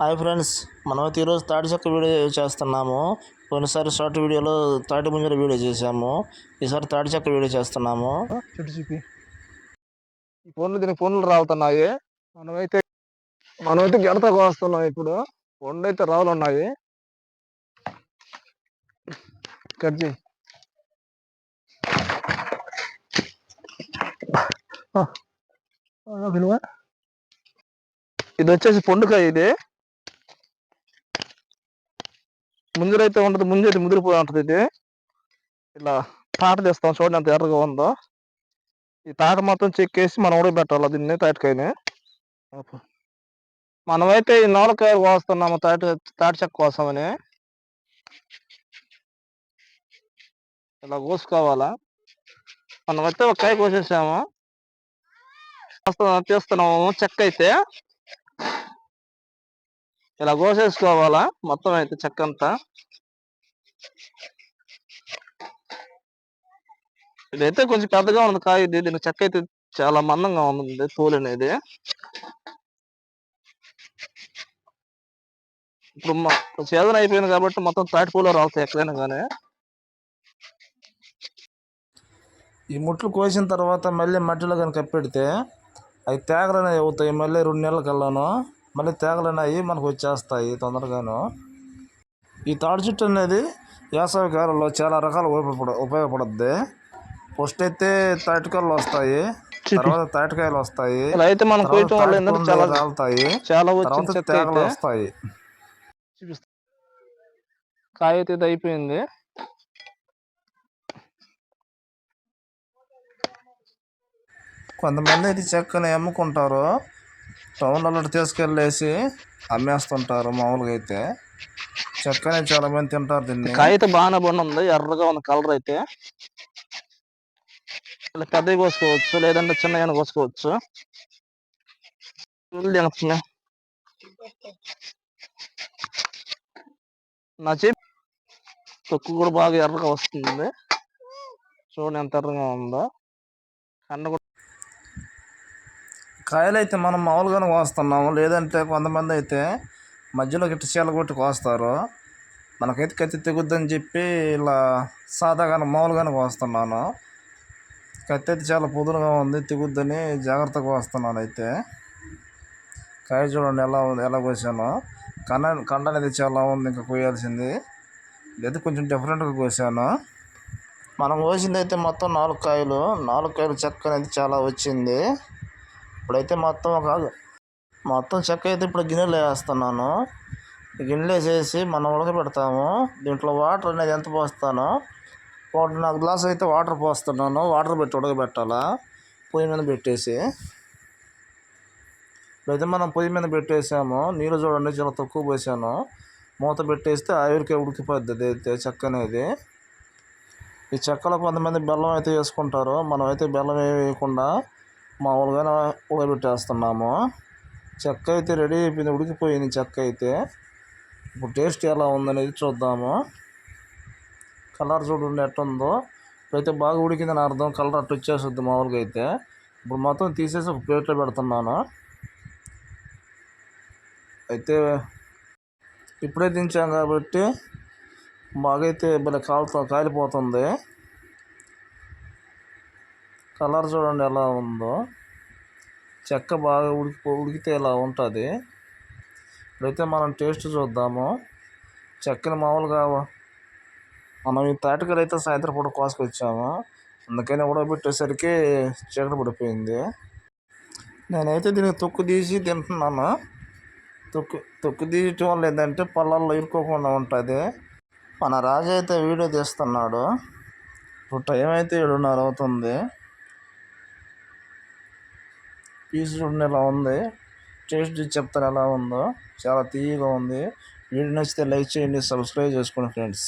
Hi friends మనమైతే ఈరోజు తాటి చెక్క వీడియో చేస్తున్నాము. పోయినసారి షార్ట్ వీడియోలో తాటి ముంజర వీడియో చేసాము ఈసారి తాటి చెక్క వీడియో చేస్తున్నాము. చుట్టు చూపి. ఈ ఫోన్లు దీనికి ఫోన్లు రావుతున్నాయి మనమైతే మనమైతే గెడత కోస్తున్నాం ఇప్పుడు. ఫోన్లు అయితే రావులు ఉన్నాయి. కట్ చేయి. విలువ? ఇది వచ్చేసి పొండుకాయ ఇది. ముంజరైతే ఉండదు ముంజైతే ముదిరిపోయి ఉంటుంది ఇది. ఇలా తాట తీస్తాం చూడండి ఎంత ఎర్రగా ఉందో. ఈ తాట మొత్తం చెక్కేసి మనం ఉడకబెట్టాలి దీన్ని తాటికాయని. మనమైతే ఈ నోలకాయలు కోస్తున్నాము తాటి తాటి చెక్క కోసమని. ఇలా కోసుకోవాలా? మనమైతే ఒక కాయ కోసేసాము. తీస్తున్నాము చెక్క అయితే ఇలా కోసేసుకోవాలా? మొత్తం అయితే చెక్క అంతా ఇదైతే కొంచెం పెద్దగా ఉంది కాయ ఇది దీని చెక్క అయితే చాలా మందంగా ఉంది తోలు అనేది ఇప్పుడు సీజన్ అయిపోయింది కాబట్టి మొత్తం తాటి పూలు రావుతాయి ఎక్కడైనా కానీ ఈ ముట్లు కోసిన తర్వాత మళ్ళీ మట్టిలో కానీ కప్పెడితే అవి తేగలు అవుతాయి. మళ్ళీ రెండు నెలల కల్లాను మళ్ళీ తేగలు అనేవి మనకు వచ్చేస్తాయి తొందరగాను. ఈ తాడి చెట్టు అనేది వేసవి కాలంలో చాలా రకాల ఉపయోగపడ ఉపయోగపడుద్ది. ఫస్ట్ అయితే తాటికాయలు వస్తాయి తర్వాత తాటికాయలు వస్తాయి మనం తర్వాత తేగలు వస్తాయి. కాయ అయితే అయిపోయింది. కొంతమంది అయితే చెక్కని అమ్ముకుంటారు. టౌన్లలో తీసుకెళ్ళేసి అమ్మేస్తుంటారు మామూలుగా అయితే. చక్కనే చాలా మంది తింటారు దీన్ని. కాయ అయితే బాగానే బాగుంది ఉంది ఎర్రగా ఉంది కలర్ అయితే. ఇలా పెద్దవి కోసుకోవచ్చు లేదంటే చిన్న కోసుకోవచ్చు. ఉల్లి తినొచ్చునే. నా చెప్పి తొక్కు కూడా బాగా ఎర్రగా వస్తుంది. చూడండి ఎంత ఎర్రగా ఉందో. కన్ను కూడా కాయలు అయితే మనం మామూలుగానే కోస్తున్నాము. లేదంటే కొంతమంది అయితే మధ్యలో గిట్ట చీల కొట్టి కోస్తారు. మనకైతే కత్తి తెగుద్దని చెప్పి ఇలా సాదాగానే మామూలుగానే కోస్తున్నాను. కత్తి అయితే చాలా పొదునుగా ఉంది తెగుద్దని జాగ్రత్తగా కోస్తున్నాను అయితే. కాయ చూడండి ఎలా ఉంది ఎలా కోసాను. కండ కండ అనేది చాలా ఉంది ఇంకా కోయాల్సింది. లేదా కొంచెం డిఫరెంట్గా కోసాను. మనం కోసింది అయితే మొత్తం నాలుగు కాయలు. నాలుగు కాయలు చెక్క అనేది చాలా వచ్చింది. ఇప్పుడైతే మొత్తం ఒక మొత్తం చెక్క అయితే ఇప్పుడు గిన్నెలో వేస్తున్నాను. గిన్నెలు గిన్నెలో వేసేసి మనం ఉడకబెడతాము. దీంట్లో వాటర్ అనేది ఎంత పోస్తానో వాటర్ నాకు గ్లాస్ అయితే వాటర్ పోస్తున్నాను. వాటర్ పెట్టి ఉడకబెట్టాలా? పొయ్యి మీద పెట్టేసి. ఇప్పుడైతే మనం పొయ్యి మీద పెట్టేసాము. నీళ్ళు చూడండి చాలా తక్కువ పోసాను. మూత పెట్టేస్తే ఆవిరికే ఉడికిపోద్ది అయితే చెక్క అనేది. ఈ చెక్కలో కొంతమంది బెల్లం అయితే వేసుకుంటారు. మనం అయితే బెల్లం ఏమి వేయకుండా మామూలుగానే ఉడకబెట్టేస్తున్నాము. చెక్క అయితే రెడీ అయిపోయింది ఉడికిపోయింది చెక్క అయితే ఇప్పుడు టేస్ట్ ఎలా ఉందనేది చూద్దాము. కలర్ చూడండి ఎట్టుందో. ఇప్పుడైతే బాగా ఉడికిందని అర్థం కలర్ అట్టు వచ్చేస్తుంది మామూలుగా అయితే. ఇప్పుడు మొత్తం తీసేసి ఒక ప్లేట్లో పెడుతున్నాను. అయితే ఇప్పుడే దించాం కాబట్టి బాగా అయితే భలే కాలుతో కాలిపోతుంది. కలర్ చూడండి ఎలా ఉందో. చెక్క బాగా ఉడికి ఉడికితే ఇలా ఉంటుంది. ఇప్పుడైతే మనం టేస్ట్ చూద్దాము. చెక్కని మామూలుగా మనం ఈ తాటికలు అయితే సాయంత్రం పూట కోసుకొచ్చాము అందుకని ఉడకబెట్టేసరికి చీకటి పడిపోయింది. నేనైతే దీనికి తొక్కు తీసి తింటున్నాను. తొక్కు తొక్కు తీయటం వల్ల ఏంటంటే పొలాల్లో ఇరుక్కోకుండా ఉంటుంది. మన రాజు అయితే వీడియో తీస్తున్నాడు. ఇప్పుడు టైం అయితే ఏడున్నర అవుతుంది. పీస్ చూడండి ఎలా ఉంది. టేస్ట్ చెప్తారు చెప్తాను ఎలా ఉందో. చాలా తీయగా ఉంది. వీడియో నచ్చితే లైక్ చేయండి సబ్స్క్రైబ్ చేసుకోండి ఫ్రెండ్స్.